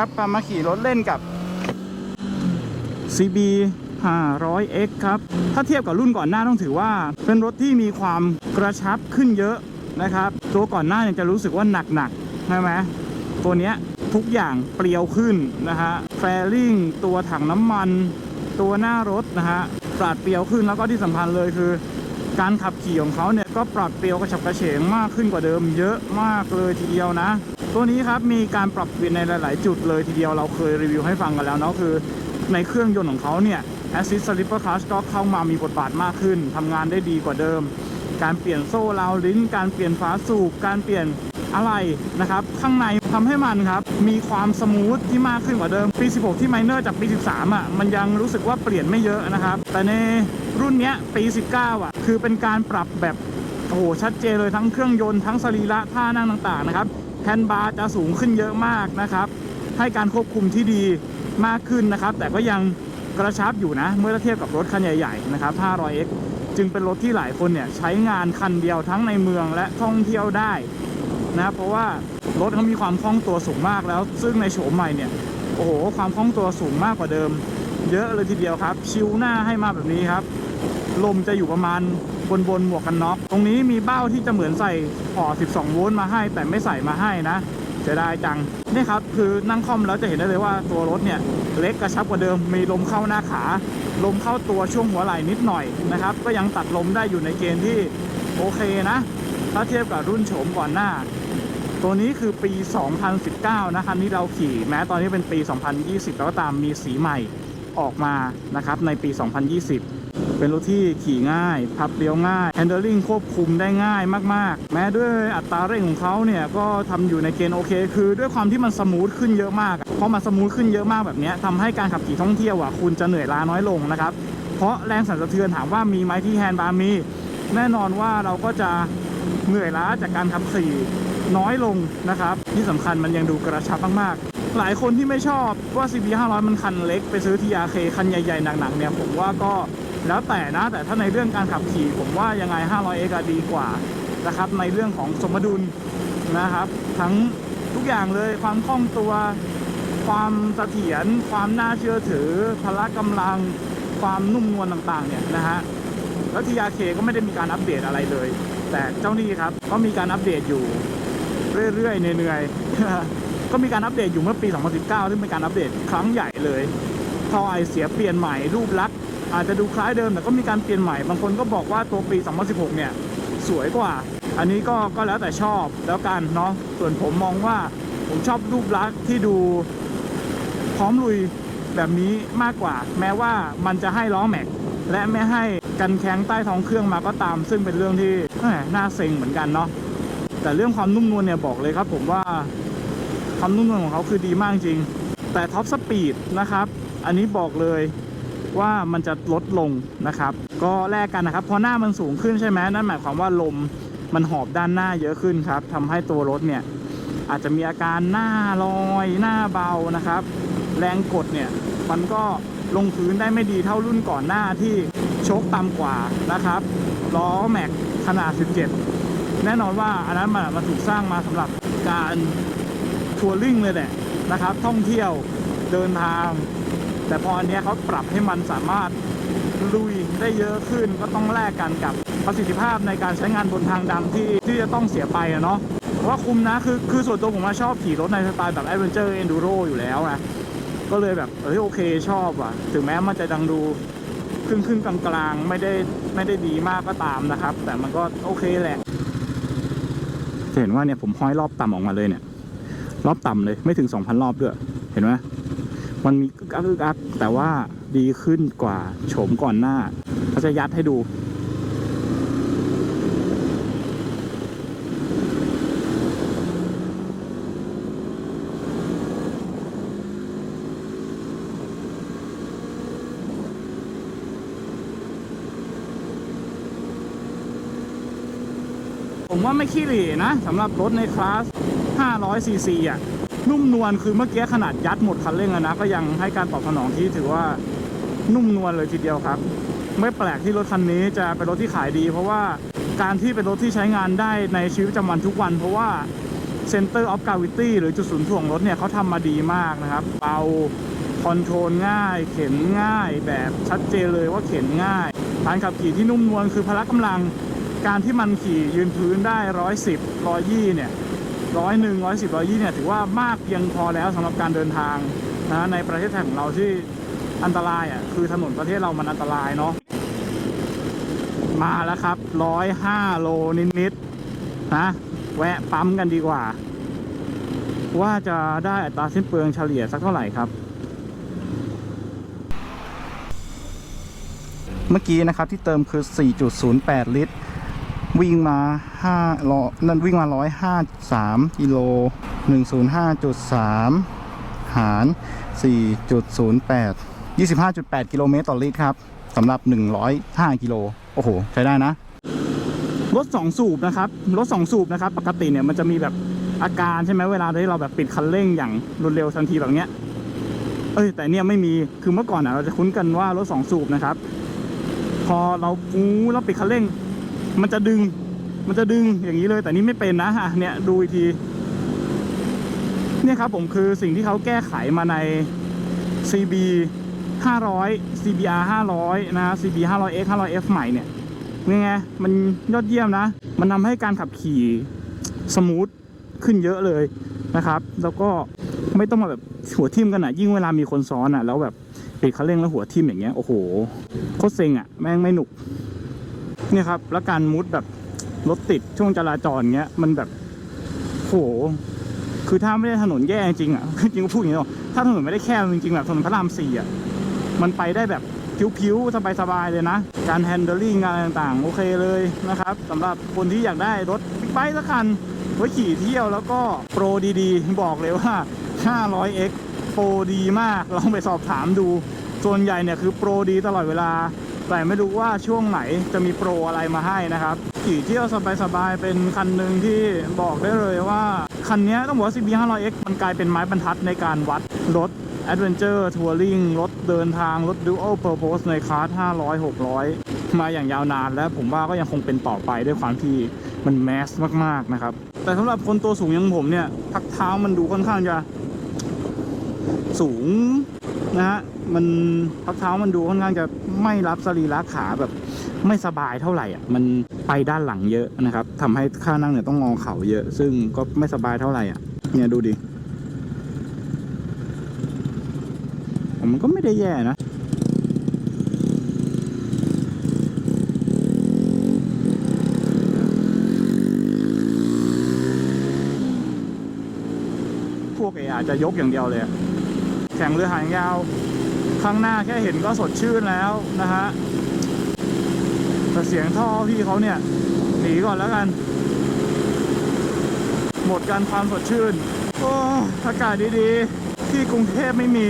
ครับมาขี่รถเล่นกับ CB 500X ครับ ถ้าเทียบกับรุ่นก่อนหน้าต้องถือว่า เป็นรถที่มีความกระชับขึ้นเยอะนะครับ ตัวก่อนหน้าเนี่ยจะรู้สึกว่าหนักๆใช่ไหมตัวเนี้ยทุกอย่างเปรียวขึ้นนะฮะแฟลิงตัวถังน้ำมัน ตัวหน้ารถนะฮะปราดเปรียวขึ้นแล้วก็ที่สำคัญเลยคือ การขับขี่ของเขาเนี่ยก็ปรับเปรียวกระฉับกระเฉงมากขึ้นกว่าเดิม เยอะมากเลยทีเดียวนะ ตัวนี้ครับมีการปรับเปลี่ยนในหลาย ๆ จุดเลยทีเดียวเราเคยรีวิวให้ฟังกันแล้วเนาะคือในเครื่องยนต์ของเขาเนี่ย Assist Slipper Clutch ก็เข้ามามีบทบาทมากขึ้นทำงานได้ดีกว่าเดิม การเปลี่ยนโซ่ราวลิ้น การเปลี่ยนฝาสูบการเปลี่ยนอะไรนะครับ ข้างในทำให้มันครับมีความสมูทที่มากขึ้นกว่าเดิม ปี 16 ที่ไมเนอร์จากปี 13 อะ มันยังรู้สึกว่าเปลี่ยนไม่เยอะนะครับ แต่ในรุ่นเนี้ยปี 19 อะ คือเป็นการปรับแบบโอ้โหชัดเจนเลยทั้งเครื่องยนต์ทั้งสรีระท่านั่งต่าง ๆ นะครับ แฮนด์บาร์จะสูงขึ้นเยอะมากนะครับ ให้การควบคุมที่ดีมากขึ้นนะครับ แต่ก็ยังกระชับอยู่นะ เมื่อเทียบกับรถคันใหญ่ๆนะครับ 500x จึงเป็นรถที่หลายคนเนี่ยใช้งานคันเดียวทั้งในเมืองและท่องเที่ยวได้นะเพราะว่ารถเขามีความคล่องตัวสูงมากแล้ว ซึ่งในโฉมใหม่เนี่ยโอ้โหความคล่องตัวสูงมากกว่าเดิม เยอะเลยทีเดียวครับ ชิวหน้าให้มาแบบนี้ครับ ลมจะอยู่ประมาณ บนบนหมวกกันน็อกตรงนี้มีเบ้าที่จะเหมือนใส่พอ12 โวลต์มาให้ แต่ไม่ใส่มาให้นะเสียดายจังนี่ครับคือนั่งคล่อมแล้วจะเห็นได้เลยว่าตัวรถเนี่ยเล็กกระชับกว่าเดิมมีลมเข้าหน้าขา ลมเข้าตัวช่วงหัวไหล่นิดหน่อยนะครับ ก็ยังตัดลมได้อยู่ในเกณฑ์ที่โอเคนะ ถ้าเทียบกับรุ่นโฉมก่อนหน้า ตัวนี้คือปี 2019 นะคันนี้เราขี่ แม้ตอนนี้เป็นปี 2020 แล้วก็ตามมีสีใหม่ออกมานะครับในปี 2020 เป็นรถที่ขี่ง่าย พับเลี้ยวง่าย handling ควบคุมได้ง่ายมาก ๆ แม้ด้วยอัตราเร่งของเขาเนี่ย ก็ทำอยู่ในเกณฑ์โอเค คือด้วยความที่มันสมูทขึ้นเยอะมาก เพราะมันสมูทขึ้นเยอะมากแบบนี้ทำให้การขับขี่ท่องเที่ยวอะคุณจะเหนื่อยล้าน้อยลงนะครับ เพราะแรงสั่นสะเทือนถามว่ามีไหมที่แฮนด์บาร์มี แน่นอนว่าเราก็จะเหนื่อยล้าจากการขับขี่น้อยลงนะครับ ที่สำคัญมันยังดูกระชับมากๆ หลายคนที่ไม่ชอบว่า CB 500 มันคันเล็ก ไปซื้อ TRK คันใหญ่ ๆ หนัก ๆ เนี่ย ผมว่าก็ แล้วแต่นะ แต่ถ้าในเรื่องการขับขี่ผมว่ายังไง 500X อะดีกว่านะครับ ในเรื่องของสมดุลนะครับ ทั้งทุกอย่างเลยความคล่องตัว ความเสถียรความน่าเชื่อถือ พละกำลัง ความนุ่มนวลต่างๆ เนี่ยนะฮะแล้ว TRK ก็ไม่ได้มีการอัปเดตอะไรเลย แต่เจ้านี่ครับก็มีการอัปเดตอยู่เรื่อยๆเหนื่อยๆก็มีการอัปเดตอยู่เมื่อปี 2019 ซึ่งเป็นการอัปเดตครั้งใหญ่เลยท่อไอเสียเปลี่ยนใหม่รูปลักษณ์ อาจจะดูคล้ายเดิมแต่ก็มีการเปลี่ยนใหม่ บางคนก็บอกว่าตัวปี 2016 เนี่ย สวยกว่า อันนี้ก็ก็แล้วแต่ชอบแล้วกันเนาะส่วนผมมองว่าผมชอบรูปลักษณ์ที่ดูพร้อมลุยแบบนี้มากกว่า แม้ว่ามันจะให้ล้อแม็ก และไม่ให้กันแข้งใต้ท้องเครื่องมาก็ตาม ซึ่งเป็นเรื่องที่น่าเซ็งเหมือนกันเนาะแต่เรื่องความนุ่มนวลเนี่ยบอกเลยครับ ผมว่าความนุ่มนวลของเขาคือดีมากจริง แต่ท็อปสปีดนะครับ อันนี้บอกเลย ว่ามันจะลดลงนะครับ ก็แลกกันนะครับเพราะหน้ามันสูงขึ้นใช่ไหมนั่นหมายความว่าลมมันหอบด้านหน้าเยอะขึ้นครับทำให้ตัวรถเนี่ยอาจจะมีอาการหน้าลอยหน้าเบานะครับ แรงกดเนี่ยมันก็ลงพื้นได้ไม่ดีเท่ารุ่นก่อนหน้าที่โชคต่ำกว่านะครับล้อแม็กขนาด 17 แน่นอนว่าอันนั้นมันมันถูกสร้างมาสำหรับการทัวริงเลยแหละนะครับ ท่องเที่ยวเดินทาง แต่พออันนี้เขาปรับให้มันสามารถลุยได้เยอะขึ้นก็ต้องแลกกันกับประสิทธิภาพในการใช้งานบนทางดำที่ที่จะต้องเสียไปอะเนาะว่าคุ้มนะคือคือส่วนตัวผมชอบขี่รถในสไตล์แบบ Adventure Enduro อยู่แล้วนะก็เลยแบบเอ้ยโอเคชอบว่ะ ถึงแม้มันจะดังดูครึ่งครึ่งกลางกลางๆไม่ได้ไม่ได้ดีมากก็ตามนะครับ แต่มันก็โอเคแหละจะเห็นว่าเนี่ยผมห้อยรอบต่ำออกมาเลยเนี่ย รอบต่ำเลยไม่ถึง 2,000 รอบด้วย เห็นไหม มันมีกึกอักกึกอักแต่ว่าดีขึ้นกว่าโฉมก่อนหน้าเขาจะยัดให้ดู ผมว่าไม่ขี้เหร่นะสำหรับรถในคลาส500ซีซีอะ นุ่มนวลคือเมื่อกี้ขนาดยัดหมดคันเร่งแล้วนะก็ยังให้การตอบสนองที่ถือว่านุ่มนวลเลยทีเดียวครับ ไม่แปลกที่รถคันนี้จะเป็นรถที่ขายดี เพราะว่าการที่เป็นรถที่ใช้งานได้ในชีวิตประจำวันทุกวัน เพราะว่า Center of Gravity หรือจุดศูนย์ถ่วงรถเนี่ยเขาทำมาดีมากนะครับเบาคอนโทรลง่าย เข็นง่าย แบบชัดเจนเลยว่าเข็นง่ายการขับขี่ที่นุ่มนวลคือพละกำลัง การที่มันขี่ยืนพื้นได้ร้อยสิบร้อยยี่เนี่ย ร้อยหนึ่งร้อยสิบร้อยยี่เนี่ยถือว่ามากเพียงพอแล้วสำหรับการเดินทางนะในประเทศไทยของเราที่อันตรายอะคือถนนประเทศเรามันอันตรายเนาะมาแล้วครับร้อยห้าโลนิดๆนะแวะปั๊มกันดีกว่า ว่าจะได้อัตราสิ้นเปลืองเฉลี่ยสักเท่าไหร่ครับ เมื่อกี้นะครับที่เติมคือ 4.08 ลิตร วิ่งมา5ล้อนั่นวิ่งมา 153กิโล105.3 หาร 4.08 25.8 กิโลเมตรต่อลิตรครับสำหรับ 105 กิโล โอ้โห ใช้ได้นะ รถ 2 สูบนะครับ รถ 2 สูบนะครับ ปกติเนี่ยมันจะมีแบบอาการใช่ไหมเวลาที่เราแบบปิดคันเร่งอย่างรวดเร็วทันทีแบบเนี้ย เอ้ย แต่เนี่ยไม่มี คือเมื่อก่อนอะเราจะคุ้นกันว่ารถ 2 สูบนะครับ พอเราฟูแล้วปิดคันเร่ง มันจะดึง มันจะดึงอย่างนี้เลย แต่นี่ไม่เป็นนะอะเนี่ยดูอีกทีเนี่ยครับผมคือสิ่งที่เขาแก้ไขมาใน CB 500 CBR 500 นะ CB 500X 500F ใหม่เนี่ยยังไงมันยอดเยี่ยมนะ มันทำให้การขับขี่สมูทขึ้นเยอะเลยนะครับ แล้วก็ไม่ต้องมาแบบหัวทิ่มกันอะยิ่งเวลามีคนซ้อนอะแล้วแบบปิดคันเร่งแล้วหัวทิ่มอย่างเงี้ย โอ้โห โคตรเซ็งอะ แม่งไม่หนุก เนี่ยครับ แล้วการมุดแบบรถติดช่วงจราจรเงี้ย มันแบบโหคือถ้าไม่ได้ถนนแย่จริงอะจริงก็พูดอย่างนี้หรอกถ้าถนนไม่ได้แคบจริงๆแบบถนนพระรามสี่อะมันไปได้แบบผิวๆสบายๆเลยนะ การแฮนด์ลิ่งอะไรต่างๆ โอเคเลยนะครับสำหรับคนที่อยากได้รถบิ๊กไบค์สักคันไว้ขี่เที่ยวแล้วก็โปรดีๆ บอกเลยว่า 500x โปรดีมากลองไปสอบถามดู ส่วนใหญ่เนี่ยคือโปรดีตลอดเวลา แต่ไม่รู้ว่าช่วงไหนจะมีโปรอะไรมาให้นะครับขี่เที่ยวสบายๆเป็นคันหนึ่งที่บอกได้เลยว่า คันนี้ต้องบอกว่า CB 500X มันกลายเป็นไม้บรรทัดในการวัดรถ Adventure Touring รถเดินทาง รถ Dual Purpose ในคลาส500 600 มาอย่างยาวนานและผมว่าก็ยังคงเป็นต่อไปด้วยความที่มันแมสมากๆนะครับ แต่สำหรับคนตัวสูงอย่างผมเนี่ยพักเท้ามันดูค่อนข้างจะสูง นะฮะมันพักเท้ามันดูค่อนข้างจะไม่รับสรีระขาแบบไม่สบายเท่าไหร่อะมันไปด้านหลังเยอะนะครับทำให้ข้านั่งเนี่ยต้องงอเข่าเยอะ ซึ่งก็ไม่สบายเท่าไหร่อะเนี่ยดูดิมันก็ไม่ได้แย่นะพวกเออาจจะยกอย่างเดียวเลย ข่งเรือหางยาว ข้างหน้าแค่เห็นก็สดชื่นแล้วนะฮะแต่เสียงท่อพี่เขาเนี่ย หนีก่อนแล้วกัน หมดการความสดชื่น โอ้อากาศดีๆ ที่กรุงเทพไม่มี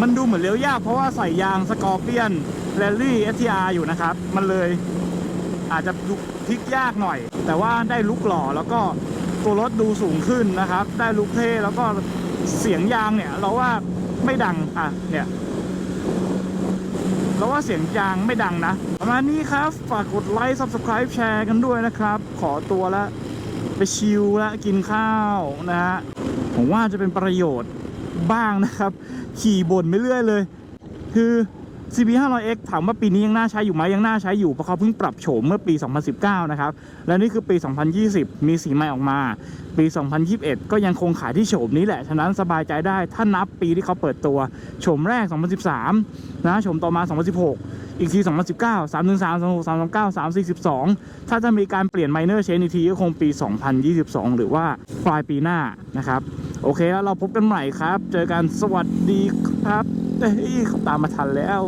มันดูเหมือนเลี้ยวยากเพราะว่าใส่ยางสกอร์เปียนแรลลี่ STR อยู่นะครับ มันเลย อาจจะพลิกยากหน่อย แต่ว่าได้ลุกหล่อแล้วก็ตัวรถดูสูงขึ้นนะครับ ได้ลุกเท่แล้วก็เสียงยางเนี่ยเราว่าไม่ดังอะเนี่ยเราว่าเสียงยางไม่ดังนะ ประมาณนี้ครับ ฝากกดไลค์ Subscribe แชร์กันด้วยนะครับ ขอตัวละไปชิลละกินข้าวนะฮะผมว่าจะเป็นประโยชน์บ้างนะครับ ขี่บ่นไปเรื่อยเลย คือ CB 500X ถามว่าปีนี้ยังน่าใช้อยู่ไหมยังน่าใช้อยู่เพราะเขาเพิ่งปรับโฉมเมื่อปี 2019 นะครับ และนี่คือปี 2020 มีสีใหม่ออกมา ปี 2021 ก็ยังคงขายที่โฉมนี้แหละ ฉะนั้นสบายใจได้ถ้านับปีที่เขาเปิดตัวโฉมแรก 2013 นะโฉมต่อมา 2016 อีกที 2019 313 36 339 342 ถ้าจะมีการเปลี่ยนไมเนอร์เชนอีกทีก็คงปี 2022 หรือว่าปลายปีหน้านะครับ โอเคแล้วเราพบกันใหม่ครับ เจอกันสวัสดีครับ เอ้ยเขาตามมาทันแล้ว